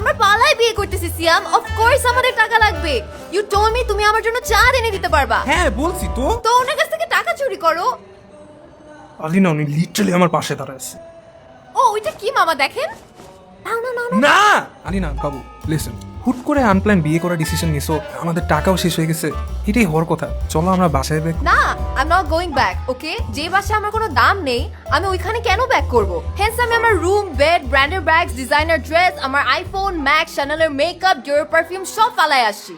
আমরা পালায় বিয়ে করতেছি সিয়াম। অফ কোর্স আমাদের টাকা লাগবে। ইউ টোল মি তুমি আমার জন্য চা এনে দিতে পারবা। হ্যাঁ বলছি তো। তো ওনার কাছ থেকে টাকা চুরি করো। আলিনা উনি লিটারালি আমার পাশে দাঁড়ায় আছে। ও ওইটা কি মামা দেখেন? নাও না না না আলিনা বাবু লিসেন হুট করে আনপ্ল্যান বিয়ে করার ডিসিশন নিছো আমাদের টাকাও শেষ হয়ে গেছে। এটাই হওয়ার কথা। চলো আমরা বাসায় ব্যাক না I am not going back okay যে বাসা আমার কোনো দাম নেই আমি ওইখানে কেন ব্যাক করব? হেন্স আমি আমার room bed branded bags designer dress আমার আইফোন ম্যাক শ্যানেলের মেকআপ ডিওর পারফিউম সব ফালাই আসছি।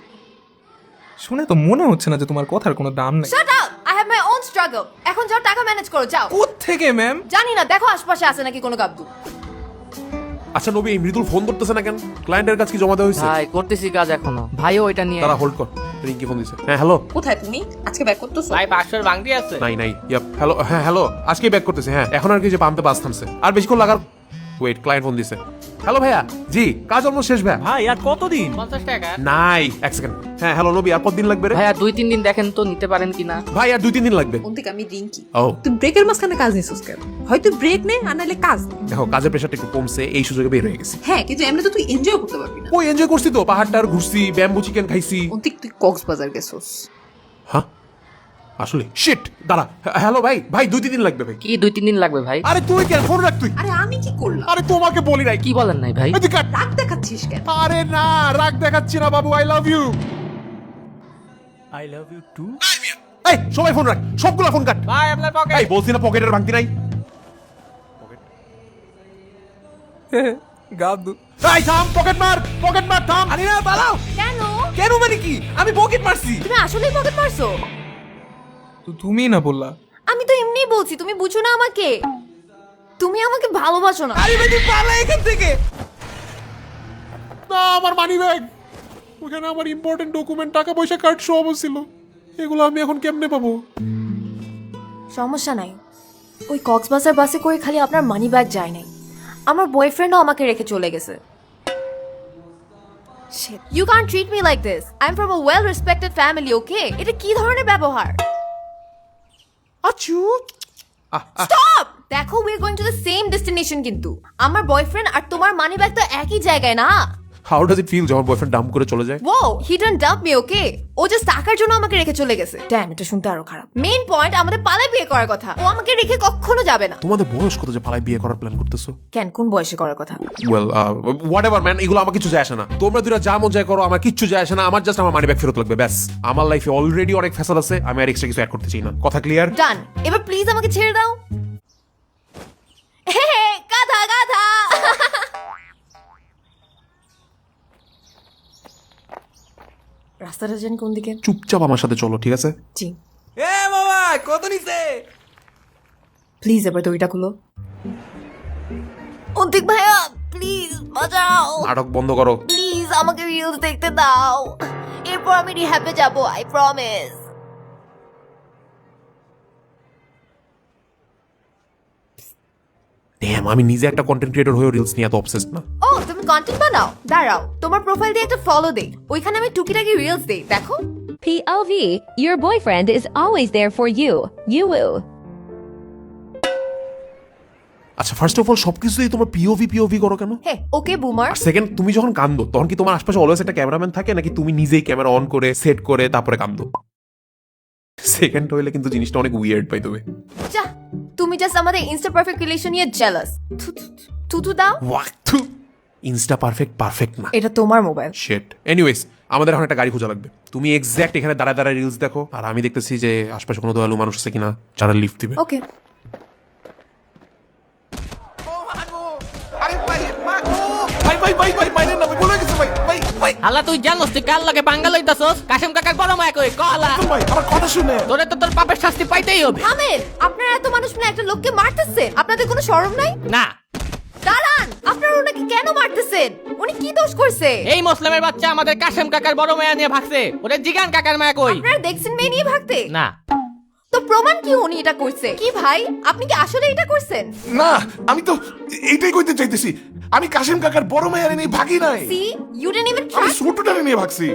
শুনে তো মনে হচ্ছে না যে তোমার কথার কোনো দাম নেই। Shut up I have my own struggle এখন যাও টাকা ম্যানেজ করো যাও। কোথা থেকে ম্যাম জানি না দেখো আশপাশে আছে নাকি কোনো গাবদু আচ্ছা নবী এই মৃদুল ফোন ধরতেছে না কেন? ক্লায়েন্টের কাছে কি জমা দেওয়া হয়েছে? ভাই করতেছি কাজ এখনও। ভাইও এটা নিয়ে তারা হোল্ড কর। রিঙ্কি ফোন দিছে। হ্যাঁ হ্যালো কোথায় তুমি? আজকে ব্যাক করতেছো? ভাই পাসওয়ার্ড ভাঙতি আছে। নাই নাই। ইয়া হ্যালো হ্যাঁ হ্যালো আজকে ব্যাক করতেছে হ্যাঁ। এখন আর কি যে পাম্পে বাস থামছে। আর বেশি বেশিক্ষণ লাগার ওয়েট ক্লায়েন্ট ফোন দিছে। হ্যালো ভাইয়া। জি কাজ অলমোস্ট শেষ ভাইয়া। ভাই আর কতদিন? পঞ্চাশ টাকা। নাই এক সেকেন্ড। হ্যাঁ হ্যালো নবী আর কতদিন লাগবে রে? ভাইয়া দুই তিন দিন দেখেন তো নিতে পারেন কিনা। ভাই আর দুই তিন দিন লাগবে। অন্তিক আমি রিঙ্কি। ও। তুই ব্রেকের মাঝখানে কাজ নিছিস কেন হয়তো ব্রেক নে আর নাহলে কাজ নে। দেখো কাজের প্রেশারটা একটু কমছে এই সুযোগে বের হয়ে গেছি। হ্যাঁ কিন্তু এমনি তো তুই এনজয় করতে পারবি না। ওই এনজয় করছি তো পাহাড়টার ঘুরছি ব্যাম্বু চিকেন খাইছি। অন্তিক তুই কক্সবাজার গেছস। হ্যাঁ? আসলে শিট দাঁড়া হ্যালো ভাই ভাই দুই তিন দিন লাগবে ভাই। কি দুই তিন দিন লাগবে ভাই? আরে তুই কেন ফোন রাখ তুই। আরে আমি কি করলাম? আরে তোমাকে বলি নাই। কি বলেন নাই ভাই? এদিকে আয়। রাগ দেখাচ্ছিস কেন? আরে না রাগ দেখাচ্ছি না বাবু I love you I love you too এই সবাই ফোন রাখ সবগুলো ফোন কাট। ভাই আপনার পকেট এই বলছি না পকেটের ভাঙতি নাই। গাবদু এই থাম পকেট মার পকেট মার থাম। আরে না পালাও। কেন? কেন মানে কি? আমি পকেট মারছি। তুমি আসলেই পকেট মারছো? তো তুমিই না বললা? আমি তো এমনিই বলছি তুমি বুঝো না আমাকে। তুমি আমাকে ভালোবাসো না। আরে বেটি পালা এখান থেকে। না আমার মানি ব্যাগ ওখানে আমার ইম্পর্টেন্ট ডকুমেন্ট টাকা পয়সা কার্ড সব ছিল। এগুলো আমি এখন কেমনে পাবো? সমস্যা নাই। ওই কক্সবাজার বাসে করে খালি আপনার মানি ব্যাগ যায় নাই। আমার বয়ফ্রেন্ডও আমাকে রেখে চলে গেছে। You can treat me like this I am from a well respected family okay এটা কি ধরনের ব্যবহার? আচু স্টপ দেখো we are going to the same destination কিন্তু। আমার বয়ফ্রেন্ড আর তোমার মানি ব্যাগ তো একই জায়গায় না। হাউ ডাজ ইট ফিল যখন বয়ফ্রেন্ড ডাম্প করে চলে যায়? ও he don't dump me okay O just টাকার জন্য আমাকে রেখে চলে গেছে। ড্যাম এটা শুনতে আরও খারাপ। মেইন পয়েন্ট আমাদের পালায় বিয়ে করার কথা। ও আমাকে রেখে কখনো যাবে না। তোমাদের বয়স কত যে পালায় বিয়ে করার প্ল্যান করতেছো? কেন কোন বয়সে করার কথা? ওয়েল হোয়াট এভার ম্যান এগুলো আমার কিছু যায় আসে না। তোমরা দুটা যা মন যায় করো আমার কিচ্ছু যায় আসে না। আমার জাস্ট আমার মানি ব্যাগ ফেরত লাগবে ব্যাস। আমার লাইফে অলরেডি অনেক ফ্যাসাল আছে আমি আর এক্সট্রা কিছু অ্যাড করতে চাই না। কথা ক্লিয়ার ডান এবার প্লিজ আমাকে ছেড়ে দাও। হে হে, গাধা গাধা! রাস্তাটা জানি কোন দিকে? চুপচাপ আমার সাথে চলো ঠিক আছে? জি। এ বাবা কত নিছে প্লিজ এবার দড়িটা খুলো। অন্তিক ভাইয়া প্লিজ বাঁচাও। নাটক বন্ধ করো। প্লিজ আমাকে রিলস দেখতে দাও। এরপর আমি রিহ্যাবে যাব আই প্রমিস ড্যাম আমি নিজে একটা কন্টেন্ট ক্রিয়েটর হয়ে রিলস নিয়ে এত অবসেসড না। ও তুমি কন্টেন্ট বানাও? দাঁড়াও তোমার প্রোফাইল দিয়ে একটা ফলো দেই। ওইখানে আমি টুকিটাকি রিলস দেই দেখো। PLV, your boyfriend is always there for you. You will. আচ্ছা ফার্স্ট অফ অল সবকিছুই তোমার পিওভি পিওভি করো কেন? হে ওকে বুমার আর সেকেন্ড তুমি যখন কান্দো তখন কি তোমার আশপাশে অলওয়েজ একটা ক্যামেরাম্যান থাকে নাকি তুমি নিজেই ক্যামেরা অন করে সেট করে তারপরে কান্দো? সেকেন্ড হইলে কিন্তু জিনিসটা অনেক উইয়ার্ড পাই তবে যা তুমি জাস্ট আমাদের ইনস্টা পারফেক্ট রিলেশন নিয়ে জেলাস থুতু দাও। ওয়াক্তু ইনস্টা পারফেক্ট পারফেক্ট না। এটা তোমার মোবাইল শেট এনিওয়েজ আমাদের এখন একটা গাড়ি খোঁজা লাগবে। তুমি এক্স্যাক্ট এখানে দাঁড়ায় দাঁড়ায় রিলস দেখো আর আমি দেখতেছি যে আশপাশে কোনো দয়ালু মানুষ আছে কিনা যারা লিফট দিবে। ওকে ভাই ভাই ভাই ভাই ভাই। তুই জানোস তুই কার লাগে কাশেম কাকার বড় মায়া কই? কলা ভাই আমার কথা শুনে। তোরে তো তোর পাপের শাস্তি পাইতেই হবে। থামেন আপনারা এত মানুষ মিলে একটা লোককে মারতেছেন? আপনাদের কোনো শরম নাই? না। দাঁড়ান আপনারা ওনাকে কেন মারতেছেন? উনি কি দোষ করছে? এই মুসলিমের বাচ্চা আমাদের কাশেম কাকার বড় মায়া নিয়ে ভাগছে। ওরে জিগান কাকার মায়া কই? আপনারা দেখছেন মেয়ে নিয়ে ভাগতে? না। তো প্রমাণ কি উনি এটা করছে? কি ভাই আপনি কি আসলে এটা করছেন? না আমি তো এইটাই কইতে চাইতেছি। আমি কাশিম কাকার বড় মেয়ারে নিয়ে ভাগি নাই। সি ইউ ডিডন্ট ইভেন আমি ট্রাই ছোটটারে নিয়ে ভাগছি।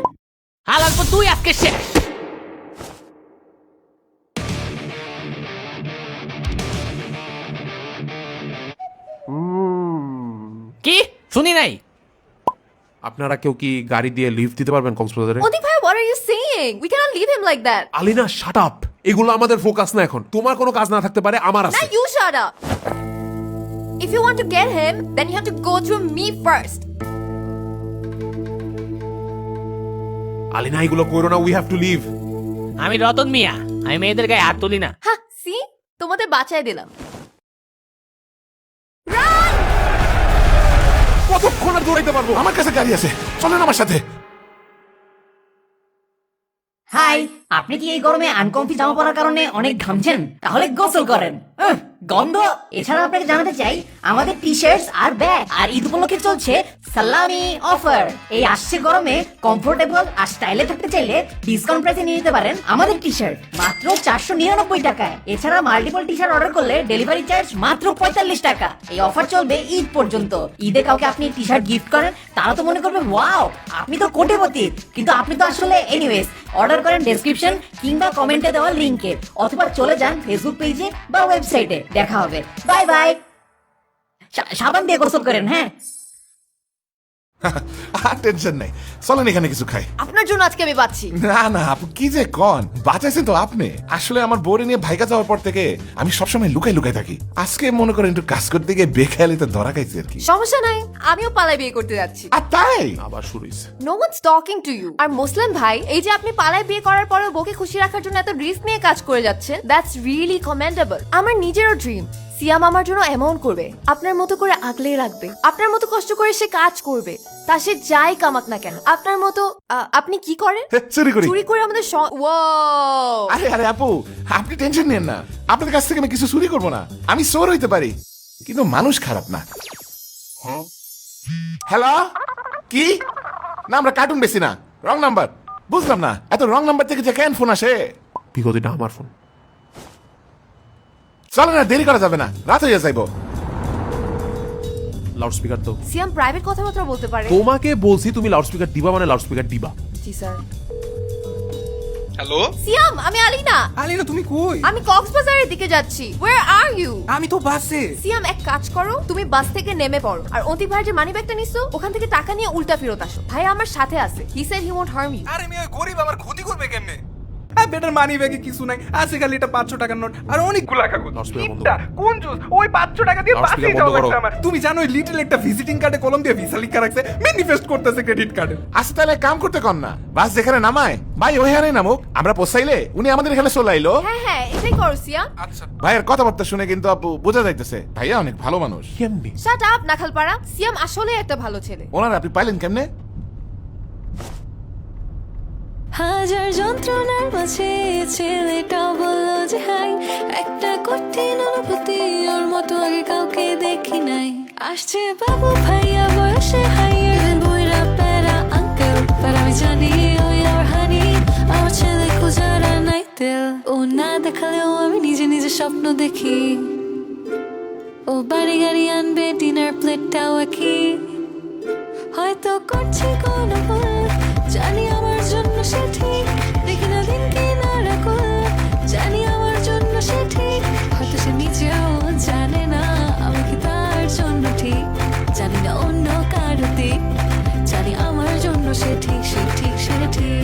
হালাল তো তুই আজকে শেষ। কি? শুনি নাই? আপনারা কেউ কি গাড়ি দিয়ে লিফট দিতে পারবেন কক্সবাজারে? অতি ভাই what are you saying? We cannot leave him like that. Alina shut up এগুলো আমাদের ফোকাস না এখন। তোমার কোনো কাজ না থাকতে পারে আমার আছে। Now you shut up. If you want to get him, then you have to go through me first. Alina এগুলো করো না উই হ্যাভ টু লিভ আমি রতন মিয়া আমি মেয়েদের গায়ে হাত তুলি না। হা সি তোমাদের বাঁচাই দিলাম। কতক্ষণ আর দৌড়াইতে পারব? আমার কাছে গাড়ি আছে। চলেন আমার সাথে। হাই আপনি কি এই গরমে আনকমফি জামা পরার কারণে অনেক ঘামছেন? তাহলে গোসল করেন। গন্ধ। এছাড়া আপনাকে জানাতে চাই, আমাদের টি শার্টস আর ব্যাগ। আর ঈদ উপলক্ষে চলছে সালামি অফার। এই আসছে গরমে কমফোর্টেবল আর স্টাইলে থাকতে চাইলে ডিসকাউন্ট প্রাইসে নিয়ে নিতে পারেন আমাদের টি শার্ট মাত্র চারশো নিরানব্বই টাকায়। এছাড়া মাল্টিপল টি শার্ট অর্ডার করলে ডেলিভারি চার্জ মাত্র পঁয়তাল্লিশ টাকা। এই অফার চলবে ঈদ পর্যন্ত। ঈদে কাউকে আপনি টি শার্ট গিফট করেন, তারা তো মনে করবে, ওয়াও, আপনি তো কোটিপতি। কিন্তু আপনি তো আসলে এনিওয়েজ অর্ডার করেন ডেসক্রিপশন কিংবা কমেন্টে দেওয়া লিঙ্কে অথবা চলে যান ফেসবুক পেজে বা ওয়েবসাইটে দেখা হবে। বাই বাই সাবান দিয়ে গোসল করেন হ্যাঁ? আর টেনশন নাই। চলেন এখানে কিছু খাই। আপনার জন্য আজকে আমি বাঁচছি। না না আপু কি যে কন? বাঁচাইছেন তো আপনি। আসলে আমার বোরে নিয়ে ভাইকা যাওয়ার পর থেকে আমি সবসময় লুকাই লুকাই থাকি। আজকে মনে করেন একটু কাজ করতে গিয়ে বেখেয়ালিতে ধরা খাইছি আর কি। সমস্যা নাই আমিও পালাই বিয়ে করতে যাচ্ছি। আর তাই? আবার শুরু হয়েছে no one's talking to you R Muslim ভাই এই যে আপনি পালায় বিয়ে করার পরেও বউকে খুশি রাখার জন্য এত রিস্ক নিয়ে কাজ করে যাচ্ছেন দ্যাটস রিয়েলি কমেন্ডেবল আমার নিজেরও ড্রিম সিয়াম আমার জন্য এমন করবে। আপনার মতো করে আগলে রাখবে। আপনার মতো কষ্ট করে সে কাজ করবে। তা সে যাই কামাক না কেন। আপনার মতো আ, আপনি কি করেন? চুরি করি। চুরি করে আমাদের আরে আরে আপু আপনি টেনশন নেন না। আপনাদের কাছ থেকে আমি কিছু চুরি করব না। আমি চোর হইতে পারি। কিন্তু মানুষ খারাপ না। হ্যালো? কি? না আমরা কার্টুন বেশি না। রং নাম্বার বুঝলাম না। এত রং নাম্বার থেকে যে কেন ফোন আসে? বিগত এটা আমার ফোন চলে না দেরি করা যাবে না। রাত হইয়া যাইবো। লাউড স্পিকার তো। সিয়াম প্রাইভেট কথাবার্তা বলতে পারে। তোমাকে বলছি তুমি লাউড স্পিকার দিবা মানে লাউড স্পিকার দিবা। জি স্যার। হ্যালো সিয়াম আমি আলিনা। আলিনা তুমি কই? আমি কক্সবাজারের দিকে যাচ্ছি। ওয়্যার আর ইউ আমি তো বাসে। সিয়াম এক কাজ করো তুমি বাস থেকে নেমে পড়ো। আর অতি ভাইয়ের যে মানি ব্যাগটা নিছো ওখান থেকে টাকা নিয়ে উল্টা ফেরত আসো। ভাই আমার সাথে আছে। He said he won't harm you আরে মেয়ে গরিব আমার ক্ষতি করবে কেমনে? বেটার মানি ব্যাগে কিছু নাই। আছে খালি এটা পাঁচশো টাকার নোট আর অনেকগুলা কাগজ। কোন জুস? ওই পাঁচশো টাকা দিয়ে Loudspeaker বাসেই যাওয়া লাগছে আমার। তুমি জানো ওই লিটল একটা ভিজিটিং কার্ডে কলম দিয়ে ভিসা লিখা রাখছে ম্যানিফেস্ট করতেছে ক্রেডিট কার্ডে আচ্ছা তাহলে কাম করতে কন না বাস যেখানে নামায় ভাই ওইখানে নামুক আমরা পোসাইলে উনি আমাদের এখানে চলে আইলো। হ্যাঁ হ্যাঁ এটাই করো সিয়াম আচ্ছা। ভাইয়ের কথাবার্তা শুনে কিন্তু আপু বোঝা যাইতেছে ভাইয়া অনেক ভালো মানুষ। কেমনি? Shut up Nakhalpara. সিয়াম আসলে একটা ভালো ছেলে। ওনার আপনি পাইলেন কেমনে? হাজার যন্ত্রণার মাঝে ছেলেটা বলল যে, হাই, একটা কঠিন অনুভূতি, ওর মতো আগে কাউকে দেখি নাই। আসছে বাবু ভাইয়া বয়সে, হাইয়ার বইরা প্যারা আঙ্কেল আর আমি জানি ওই আর হানি, আমার ছেলে খুঁজারা নাই তেল। ও না দেখালেও আমি নিজে নিজে স্বপ্ন দেখি। ও বাড়ি গাড়ি আনবে ডিনার প্লেটটাও একই। হয়তো করছি কোনো ভুল, জানি আমার সে ঠিক দেখি না দিন কি জানি আমার জন্য সে ঠিক সে নিজেও জানে না আমি কি তার জন্য ঠিক জানি না অন্য কারও জানি আমার জন্য সে ঠিক সে ঠিক সে ঠিক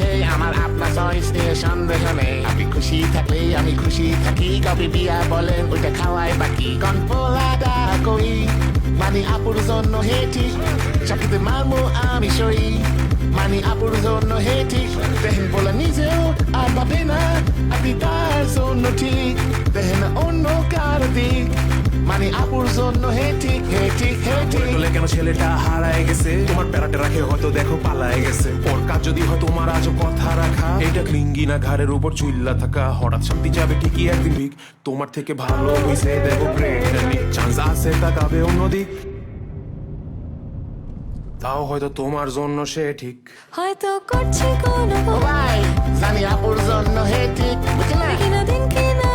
হে আমার আপনার চয়েস নিয়ে সন্দেহ নেই আপনি খুশি থাকলে আমি খুশি থাকি কবে বিয়া বলেন ওইটা খাওয়াই বাকি কনপোলাদা কই মানে জন্য হে ঠিক চাকরিতে আমি সই মানে আপুর জন্য হে ঠিক দেখেন বলে নিজেও আর ভাবে না আপনি তার জন্য ঠিক দেখেন অন্য মানে আপুর জন্য হে ঠিক হে ঠিক হে ঠিক বলে কেন ছেলেটা হারায় গেছে? তোমার প্যারাটে রাখে হয়তো দেখো পালায় গেছে। ওর কাজ যদি হয় তোমার আজও কথা রাখা। এটা ক্লিঙ্গি না ঘাড়ের উপর চুইল্লা থাকা। হঠাৎ শান্তি যাবে ঠিকই একদিন, ঠিক। তোমার থেকে ভালো হইছে, দেখো ব্রেক চান্স আছে তাকাবে অন্যদিক। তাও হয়তো তোমার জন্য সে ঠিক। হয়তো করছি কোনো ভাই জানি আপুর জন্য হে ঠিক বুঝলে দেখি না দিন কি না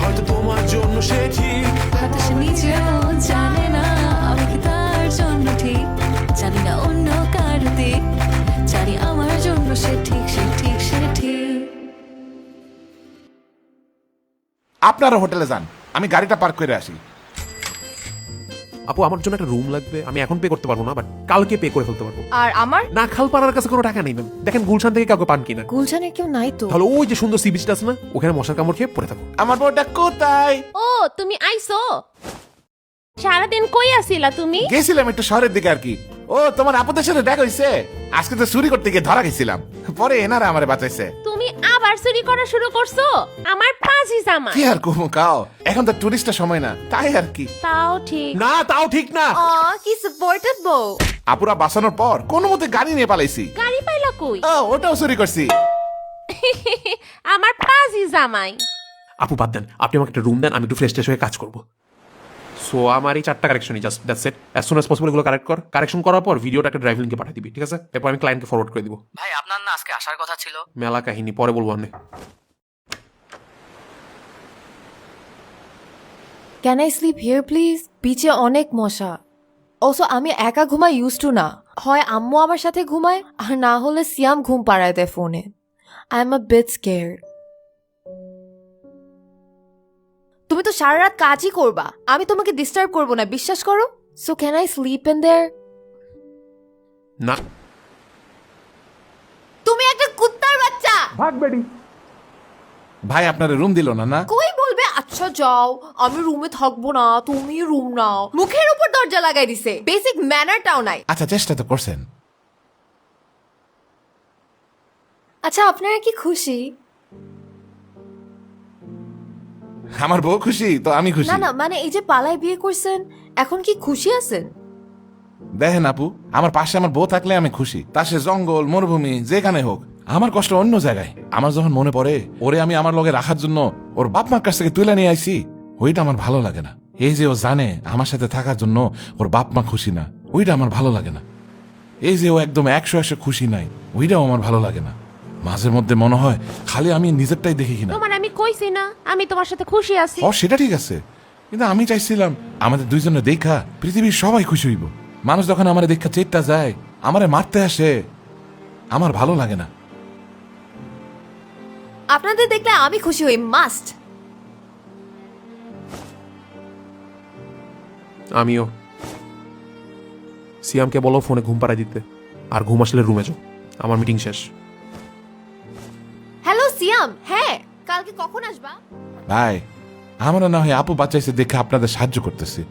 হয়তো তোমার জন্য সে ঠিক। হয়তো সে নিজেও জানে না আমি কি তার জন্য ঠিক। জানি না অন্য কার দিক। জানি আমার জন্য সে ঠিক সে ঠিক সে ঠিক। আপনারা হোটেলে যান আমি গাড়িটা পার্ক করে আসি। আপু আমার জন্য একটা রুম লাগবে। আমি এখন পে করতে পারব না বাট কালকে পে করে ফেলতে পারব। আর আমার? না খালপাড়ার কাছে কোনো টাকা নেই ম্যাম দেখেন গুলশান থেকে কাউকে পান কিনা। গুলশানের কেউ নাই তো। তাহলে ওই যে সুন্দর সি বিচটা আছে না ওখানে মশার কামড় খেয়ে পড়ে থাকো। আমার বউটা কোথায়? ও তুমি আইছো সারাদিন কই আছিলা তুমি? গেছিলাম একটু শহরের দিকে আর কি। ও তোমার আপদের সাথে দেখা হইছে? আজকে তো চুরি করতে গিয়ে ধরা গেছিলাম পরে এনারা আমারে বাঁচাইছে। তুমি আবার চুরি করা শুরু করছ? আমার পাঁচই জামা কি আর কুমু কাও? এখন তো টুরিস্টের সময় না তাই আর কি? তাও ঠিক। না তাও ঠিক না। ও কি সাপোর্টেড বউ। আপুরা বাঁচানোর পর কোনো মতে গাড়ি নিয়ে পালাইছি। গাড়ি পাইলা কই? ও ওটাও চুরি করছি। আমার পাঁচই জামাই। আপু বাদ দেন। আপনি আমাকে একটা রুম দেন আমি একটু ফ্রেশ ট্রেশ হয়ে কাজ করব। সো আমার এই চারটা কারেকশনই just that's it as soon as possible এগুলো কারেক্ট কর। কারেকশন করার পর ভিডিওটা একটা ড্রাইভ লিঙ্কে পাঠিয়ে দিবি ঠিক আছে? এরপর আমি ক্লায়েন্টকে ফরওয়ার্ড করে দিব। ভাই আপনার না আজকে আসার কথা ছিল? মেলা কাহিনী পরে বলব অনেক can I sleep here please পিছে অনেক মশা। ওসো আমি একা ঘুমাই ইউজ টু না। হয় আম্মু আমার সাথে ঘুমায় আর না হলে সিয়াম ঘুম পাড়ায় দেয় ফোনে I am a bit scare তুমি তো সারা রাত কাজই করবা। আমি তোমাকে ডিস্টার্ব করব না বিশ্বাস করো। So can I sleep in there না। তুমি একটা কুত্তার বাচ্চা! ভাগ বেডি। ভাই আপনার রুম দিল না না? কই বলবে? আচ্ছা যাও। আমি রুমে থাকব না তুমি রুম নাও। মুখের উপর দরজা লাগাই দিছে। বেসিক ম্যানারটাও নাই। আচ্ছা চেষ্টা তো করছেন। আচ্ছা আপনারা কি খুশি? আমার বউ খুশি তো আমি খুশি। না না মানে এই যে পালায় বিয়ে করছেন এখন কি খুশি আছেন? দেখেন আপু আমার পাশে আমার বউ থাকলে আমি খুশি। তার সে জঙ্গল মরুভূমি যেখানে হোক আমার কষ্ট অন্য জায়গায়। আমার যখন মনে পড়ে ওরে আমি আমার লগে রাখার জন্য ওর বাপ মার কাছ থেকে তুলে নিয়ে আইছি ওইটা আমার ভালো লাগে না। এই যে ও জানে আমার সাথে থাকার জন্য ওর বাপ মা খুশি না ওইটা আমার ভালো লাগে না। এই যে ও একদম একশো একশো খুশি নাই ওইটাও আমার ভালো লাগে না। মাঝে মধ্যে মনে হয় খালি আমি নিজেরটাই দেখি কিনা। কইছি না আমি তোমার সাথে খুশি আছি। ও সেটা ঠিক আছে। কিন্তু আমি চাইছিলাম আমাদের দুইজনে দেখা পৃথিবীর সবাই খুশি হইব। মানুষ যখন আমার দেখা চেটটা যায় আমারে মারতে আসে আমার ভালো লাগে না। আপনাদের দেখলে আমি খুশি হই মাস্ট। আমিও। সিয়ামকে বলো ফোনে ঘুম পাড়ায় দিতে। আর ঘুম আসলে রুমে যাও। আমার মিটিং শেষ। হ্যালো সিয়াম হ্যাঁ। কালকে কখন আসবা? ভাই আমরা না হয় আপু বাচ্চাইছে দেখে আপনাদের সাহায্য করতেছি।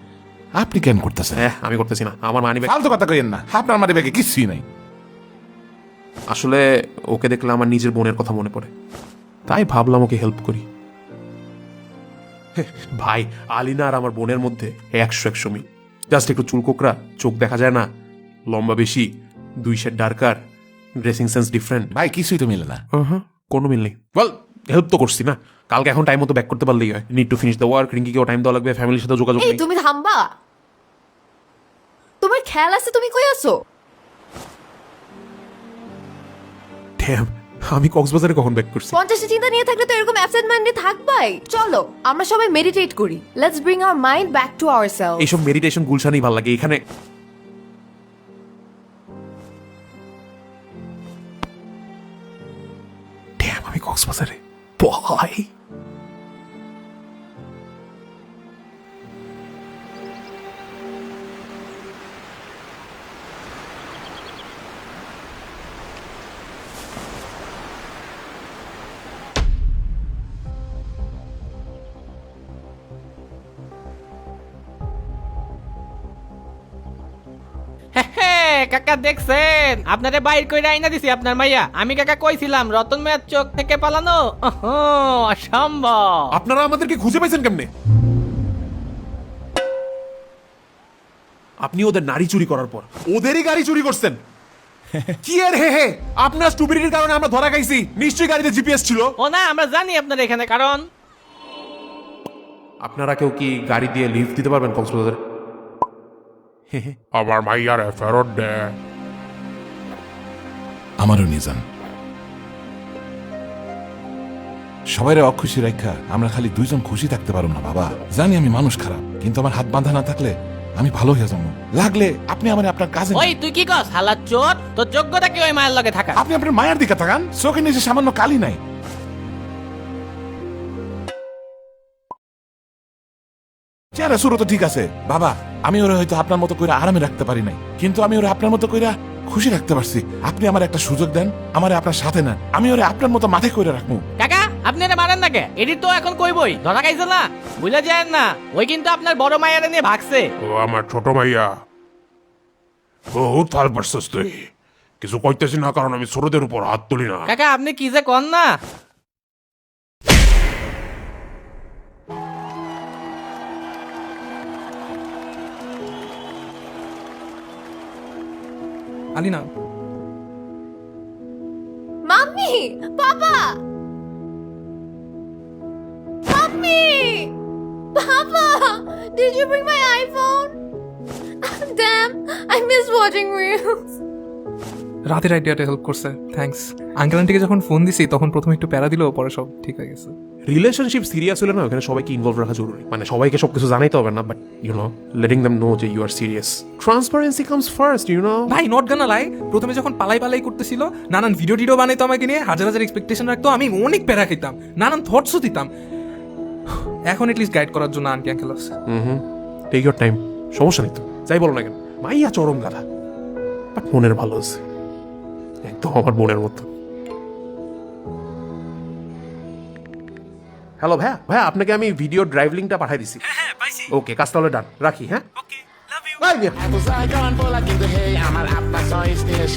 আপনি কেন করতেছেন? হ্যাঁ আমি করতেছি না। আমার মানি ব্যাগ ফালতু কথা কইেন না। আপনার মানি ব্যাগে কিছুই নাই। আসলে ওকে দেখলে আমার নিজের বোনের কথা মনে পড়ে। তাই ভাবলাম ওকে হেল্প করি। ভাই আলিনা আর আমার বোনের মধ্যে একশো একশো মিল। জাস্ট একটু চুল কোকরা চোখ দেখা যায় না। লম্বা বেশি দুই shade darker dressing sense different ভাই কিছুই তো মিলে না। কোনো মিল নেই। বল! হেল্প তো করছি না। কালকে এখন টাইম মতো ব্যাক করতে পারলেই হয়। Need to finish the work রিঙ্কিকেও time দেওয়া লাগবে ফ্যামিলির সাথে যোগাযোগ এই নেই। তুমি থামবা। তোমার খেয়াল আছে? তুমি কই আছো? Damn, আমি কক্সবাজারে কখন ব্যাক করছি? পঞ্চাশটা চিন্তা নিয়ে থাকলে তো এরকম অ্যাবসেন্ট মাইন্ডে থাকবাই। চলো আমরা সবাই মেডিটেট করি। Let's bring our mind back to our self এইসব মেডিটেশন গুলশানেই ভালো লাগে। এখানে Damn, আমি কক্সবাজারে বয় কাকা দেখছেন? আপনারে বাইর কইরা আইনা দিছি আপনার মাইয়া। আমি কাকা কইছিলাম রতন মেয়ের চোখ থেকে পালানো। অসম্ভব। আপনারা আমাদেরকে খুঁজে পাইছেন কেমনে? আপনি ওদের নারী চুরি করার পর। ওদেরই গাড়ি চুরি করছেন। কি এর হে হে? আপনার স্টুপিডিটির কারণে আমরা ধরা খাইছি। নিশ্চয়ই গাড়িতে জিপিএস ছিল। ও না আমরা জানি আপনার এখানে কারণ। আপনারা কেউ কি গাড়ি দিয়ে লিফট দিতে পারবেন কক্সবাজার? আমার মাইয়ারে ফেরত দে। আমারও নিয়ে যান। সবাইরে অখুশি রেখা আমরা খালি দুইজন খুশি থাকতে পারব না বাবা। জানি আমি মানুষ খারাপ কিন্তু আমার হাত বাঁধা না থাকলে আমি ভালো হয়ে যাব। লাগলে আপনি আমার আপনার কাজে ওই তুই কি কস হালাত চোর? তোর যোগ্যতা কি ওই মায়ের লগে থাকা? আপনি আপনার মায়ের দিকে তাকান চোখে নিচে সামান্য কালি নাই। চেহারা শুরু তো ঠিক আছে। বাবা আমি ওরা হয়তো আপনার মতো করে আরামে রাখতে পারি নাই। কিন্তু আমি ওরা আপনার মতো করে খুশি রাখতে পারছি। আপনি আমার একটা সুযোগ দেন আমারে আপনার সাথে নেন। আমি ওরা আপনার মতো মাথায় করে রাখব। কাকা আপনি এটা মারেন না কে এটি তো এখন কইবই ধরা খাইছে না? যায় না। ওই কিন্তু আপনার বড় মায়ের নিয়ে ভাগছে। ও আমার ছোট ভাইয়া বহুত ফাল পারছস তুই। কিছু কইতেছি না কারণ আমি ছোটদের উপর হাত তুলি না। কাকা আপনি কি যে কন না? Alina mummy papa mummy papa did you bring my iphone damn i miss watching reels রাতের আইডিয়াটা হেল্প করছে থ্যাঙ্কস আঙ্কেল আন্টিকে যখন ফোন দিছি তখন প্রথমে একটু প্যারা দিলেও পরে সব ঠিক হয়ে গেছে। রিলেশনশিপ সিরিয়াস হলে না ওখানে সবাইকে ইনভলভ রাখা জরুরি। মানে সবাইকে সবকিছু জানাইতে হবে না but you know letting them know যে you are serious transparency comes first you know ভাই নট গানা লাই প্রথমে যখন পালাই পালাই করতেছিল নানান ভিডিও টিডিও বানাইতো আমাকে নিয়ে হাজার হাজার এক্সপেকটেশন রাখতো আমি অনেক প্যারা খেতাম নানান থটসও দিতাম। এখন এটলিস্ট গাইড করার জন্য আন্টি আঙ্কেল আছে। হুম টেক ইউর টাইম সমস্যা নেই তো। যাই বলো না কেন মাইয়া চরম গাধা বাট মনের ভালো আছে। একদম আমার বোনের মতো। হ্যালো ভাইয়া ভাইয়া আপনাকে আমি ভিডিও ড্রাইভ লিঙ্কটা পাঠিয়ে দিছি। ওকে কাজটা হলে ডান রাখি হ্যাঁ? আমার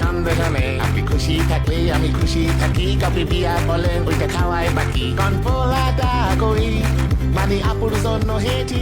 সন্দেহ নেই আপনি খুশি থাকলে আমি খুশি থাকি কাপি বিয়া বলেন ওইটা খাওয়াই বাকি। কন পোলাটা কই মানে আপুর জন্য হেটি।